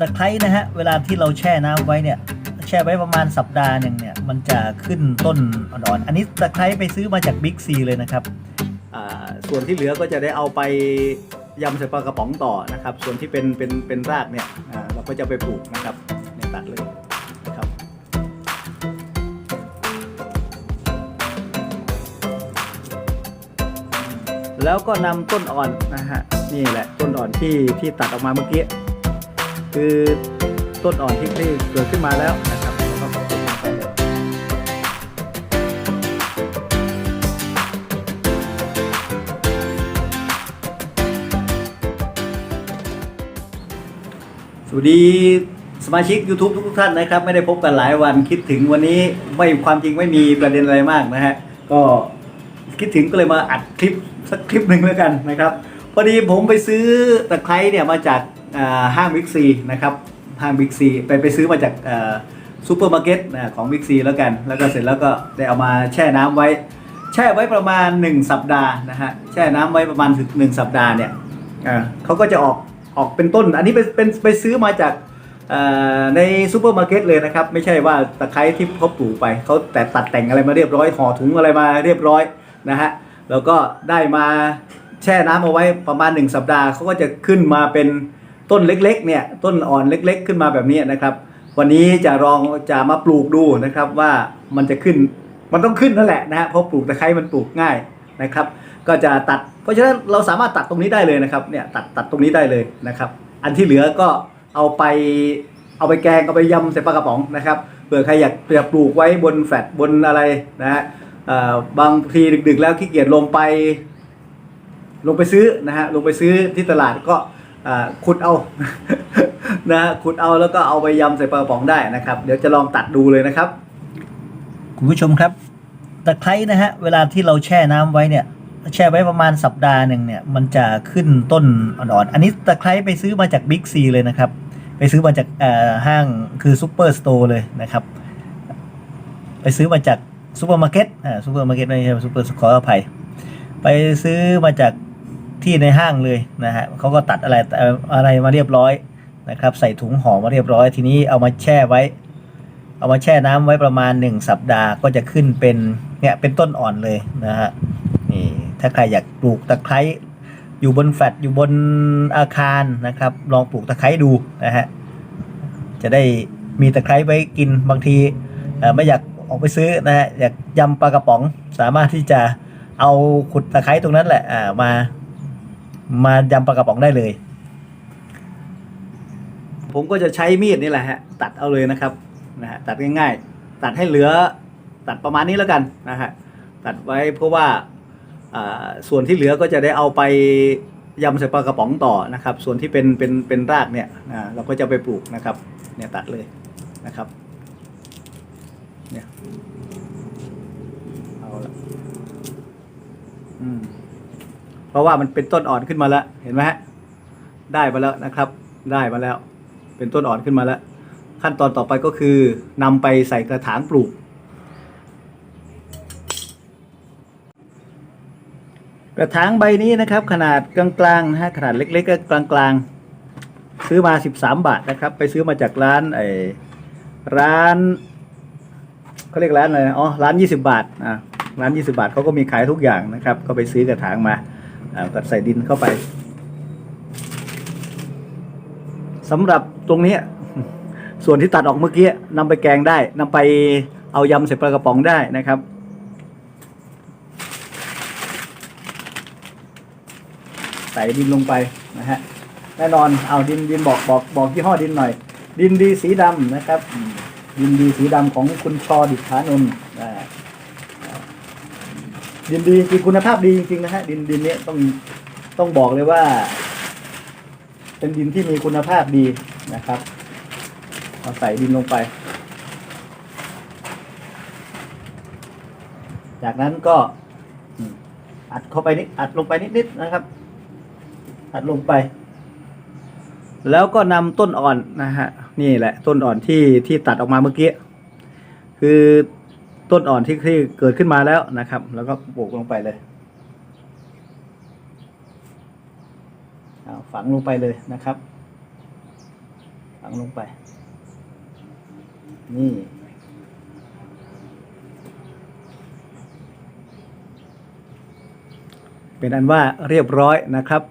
ตะไคร้นะฮะเวลาที่เราแช่น้ำไว้เนี่ย แช่ไว้ประมาณสัปดาห์หนึ่งเนี่ยมันจะขึ้นต้นอ่อนๆอันนี้ตะไคร้ไปซื้อมาจากบิ๊กซีเลยนะครับส่วนที่เหลือก็จะได้เอาไปยำใส่ปลากระป๋องต่อนะครับ ส่วนที่เป็นเป็นเป็นรากเนี่ยเราก็จะไปปลูกนะครับเนี่ยตัดเลยนะครับแล้วก็นำต้นอ่อนนะฮะนี่แหละต้นอ่อนที่ที่ตัดออกมาเมื่อกี้ คือต้นอ่อนที่เกิดขึ้นมาแล้วนะครับแล้วก็ปลูกลงไปเลยสวัสดีสมาชิก YouTube ทุกท่านนะครับ ไม่ได้พบกันหลายวันคิดถึงวันนี้ไม่ความจริงไม่มีประเด็นอะไรมากนะฮะก็คิดถึงก็เลยมาอัดคลิปสักคลิปหนึ่งแล้วกันนะครับ พอดีผมไปซื้อตะไคร้เนี่ยมาจาก ห้างบิ๊กซีนะครับห้างบิ๊กซีไปไปซื้อมาจากซูเปอร์มาร์เก็ตของบิ๊กซีแล้วกัน แล้วก็เสร็จแล้วก็ได้เอามาแช่น้ำไว้ แช่ไว้ประมาณ 1 สัปดาห์นะฮะแช่น้ำไว้ประมาณถึงหนึ่งสัปดาห์เนี่ยเขาก็จะออกออกเป็นต้น อันนี้เป็นเป็นไปซื้อมาจากในซูเปอร์มาร์เก็ตเลยนะครับ ไม่ใช่ว่าตะไคร้ที่เขาปลูกไปเขาแต่ตัดแต่งอะไรมาเรียบร้อยห่อถุงอะไรมาเรียบร้อยนะฮะแล้วก็ได้มาแช่น้ำเอาไว้ประมาณ 1 สัปดาห์เขาก็จะขึ้นมาเป็น ต้นเล็กๆเนี่ยต้นอ่อนเล็ก ๆ ขึ้นมาแบบนี้นะครับ วันนี้จะลองจะมาปลูกดูนะครับว่ามันจะขึ้นมันต้องขึ้นนั่นแหละนะฮะเพราะปลูกตะไคร้มันปลูกง่ายนะครับ ก็จะตัด เพราะฉะนั้นเราสามารถตัดตรงนี้ได้เลยนะครับเนี่ยตัดตัดตรงนี้ได้เลยนะครับ อันที่เหลือก็เอาไปเอาไปแกงเอาไปยำใส่ปลากระป๋องนะครับเผื่อใครอยากอยากปลูกไว้บนแฟลตบนอะไรนะฮะเอ่อบางทีดึกๆ แล้วขี้เกียจลงไป ลงไปซื้อนะฮะลงไปซื้อที่ตลาดก็ ขุดเอานะฮะขุดเอาแล้วก็เอาไปยำใส่ปลากระป๋องได้นะครับ เดี๋ยวจะลองตัดดูเลยนะครับ คุณผู้ชมครับตะไคร้นะฮะเวลาที่เราแช่น้ำไว้เนี่ย แช่ไว้ประมาณสัปดาห์หนึ่งเนี่ยมันจะขึ้นต้นอ่อนๆอันนี้ตะไคร้ไปซื้อมาจากบิ๊กซีเลยนะครับ ไปซื้อมาจากเอ่อห้างคือซูเปอร์สโตร์เลยนะครับ ไปซื้อมาจากซูเปอร์มาร์เก็ตอ่าซูเปอร์มาร์เก็ตไม่ใช่ซูเปอร์ขออภัย ไปซื้อมาจาก ที่ในห้างเลยนะฮะเขาก็ตัดอะไรอะไรมาเรียบร้อยนะครับ ใส่ถุงห่อมาเรียบร้อย ทีนี้เอามาแช่ไว้ เอามาแช่น้ำไว้ประมาณ 1 สัปดาห์ก็จะขึ้นเป็นเนี่ยเป็นต้นอ่อนเลยนะฮะนี่ถ้าใครอยากปลูกตะไคร้อยู่บนแฟลตอยู่บนอาคารนะครับ ลองปลูกตะไคร้ดูนะฮะจะได้มีตะไคร้ไว้กินบางทีไม่อยากออกไปซื้อนะฮะอยากยำปลากระป๋องสามารถที่จะเอาขุดตะไคร้ตรงนั้นแหละมา มายำปลากระป๋องได้เลย ผมก็จะใช้มีดนี่แหละฮะตัดเอาเลยนะครับนะฮะตัดง่ายๆ ตัดให้เหลือตัดประมาณนี้แล้วกันนะฮะตัดไว้เพราะว่าส่วนที่เหลือก็จะได้เอาไปยำใส่ปลากระป๋องต่อนะครับ ส่วนที่เป็นเป็นเป็นรากเนี่ยเราก็จะไปปลูกนะครับเนี่ยตัดเลยนะครับเนี่ยเอาละอืม ราะว่ามันเป็นต้นอ่อนขึ้นมาแล้วเห็นไหมฮะได้มาแล้วนะครับ ได้มาแล้ว เป็นต้นอ่อนขึ้นมาแล้ว ขั้นตอนต่อไปก็คือนำไปใส่กระถางปลูก กระถางใบนี้นะครับ ขนาดกลางๆนะฮะขนาดเล็กๆก็กลางๆ ซื้อมา 13 บาทนะครับ ไปซื้อมาจากร้านไอ้ร้านเขาเรียกร้านอะไรอ๋อร้าน 20 บาทอะร้าน 20 บาทเขาก็มีขายทุกอย่างนะครับ ก็ไปซื้อกระถางมา อ่าก็ใส่ดินเข้าไปสำหรับตรงนี้ส่วนที่ตัดออกเมื่อกี้นำไปแกงได้นำไปเอายำใส่ปลากระป๋องได้นะครับใส่ดินลงไปนะฮะแน่นอนเอาดินดินบอกบอกบอกยี่ห้อดินหน่อย ดินดีสีดำนะครับ ดินดีสีดำของคุณชอดิษฐานนท์ ดินดีคือคุณภาพดีจริงๆนะฮะดินดินเนี้ยต้องต้องบอกเลยว่า เป็นดินที่มีคุณภาพดีนะครับเอาใส่ดินลงไป จากนั้นก็อัดเข้าไปนิดอัดลงไปนิดๆนะครับ อัดลงไป แล้วก็นำต้นอ่อนนะฮะนี่แหละ ต้นอ่อนที่ที่ตัดออกมาเมื่อกี้คือ ต้นอ่อนที่ที่เกิดขึ้นมาแล้วนะครับ แล้วก็ปลูกลงไปเลยเอาฝังลงไปเลยนะครับ ฝังลงไป นี่ เป็นอันว่าเรียบร้อยนะครับ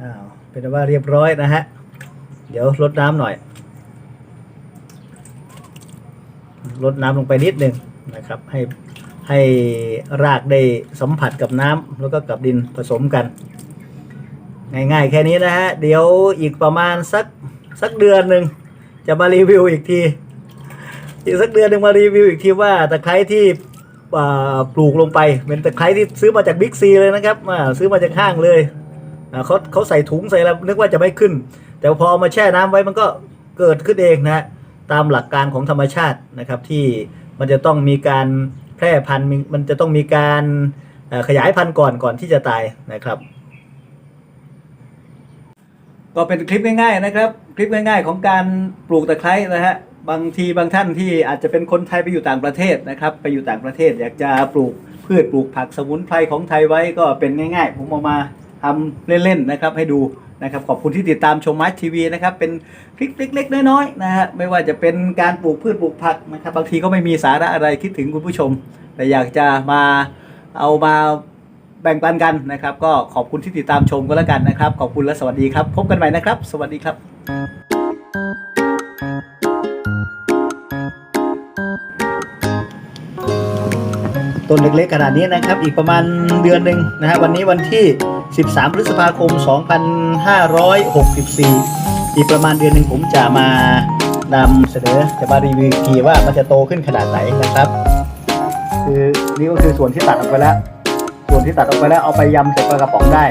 อ้าวเป็นอันว่าเรียบร้อยนะฮะ เดี๋ยวลดน้ำหน่อย ลดน้ำลงไปนิดหนึ่งนะครับ ให้ให้รากได้สัมผัสกับน้ำแล้วก็กับดินผสมกัน ง่ายๆแค่นี้นะฮะ เดี๋ยวอีกประมาณสักสักเดือนหนึ่งจะมารีวิวอีกทีอีกสักเดือนหนึ่งมารีวิวอีกทีว่าตะไคร้ที่ปลูกลงไปเป็นตะไคร้ที่ซื้อมาจากบิ๊กซีเลยนะครับซื้อมาจากห้างเลยเขาเขาใส่ถุงใส่แล้วนึกว่าจะไม่ขึ้น แต่พอมาแช่น้ำไว้มันก็เกิดขึ้นเองนะฮะ ตามหลักการของธรรมชาตินะครับ ที่มันจะต้องมีการแพร่พันธุ์มันจะต้องมีการขยายพันธุ์ก่อนก่อนที่จะตายนะครับ ก็เป็นคลิปง่ายๆนะครับ คลิปง่าย ๆ ของการปลูกตะไคร้นะฮะบางทีบางท่านที่อาจจะเป็นคนไทยไปอยู่ต่างประเทศนะครับ ไปอยู่ต่างประเทศอยากจะปลูกพืชปลูกผักสมุนไพรของไทยไว้ก็เป็นง่ายๆ ผมเอามาทำเล่นๆนะครับ ให้ดู นะครับขอบคุณที่ติดตามชมมัททีวีนะครับเป็นคลิปเล็ก ๆ น้อยๆนะฮะไม่ว่าจะเป็นการปลูกพืชปลูกผักนะครับบางทีก็ไม่มีสาระอะไรคิดถึงคุณผู้ชม แต่อยากจะมาเอามาแบ่งปันกันนะครับ ก็ขอบคุณที่ติดตามชมก็แล้วกันนะครับ ขอบคุณและสวัสดีครับ พบกันใหม่นะครับ สวัสดีครับ ต้นเล็กๆขนาดนี้นะครับ อีกประมาณเดือนหนึ่งนะฮะวันนี้วันที่ 13 พฤษภาคม 2564 อีกประมาณเดือนหนึ่งผมจะมานำเสนอจะมารีวิวกทีว่ามันจะโตขึ้นขนาดไหนนะครับ คือนี่ก็คือส่วนที่ตัดออกไปแล้ว ส่วนที่ตัดออกไปแล้วเอาไปยำใส่ปลากระป๋องได้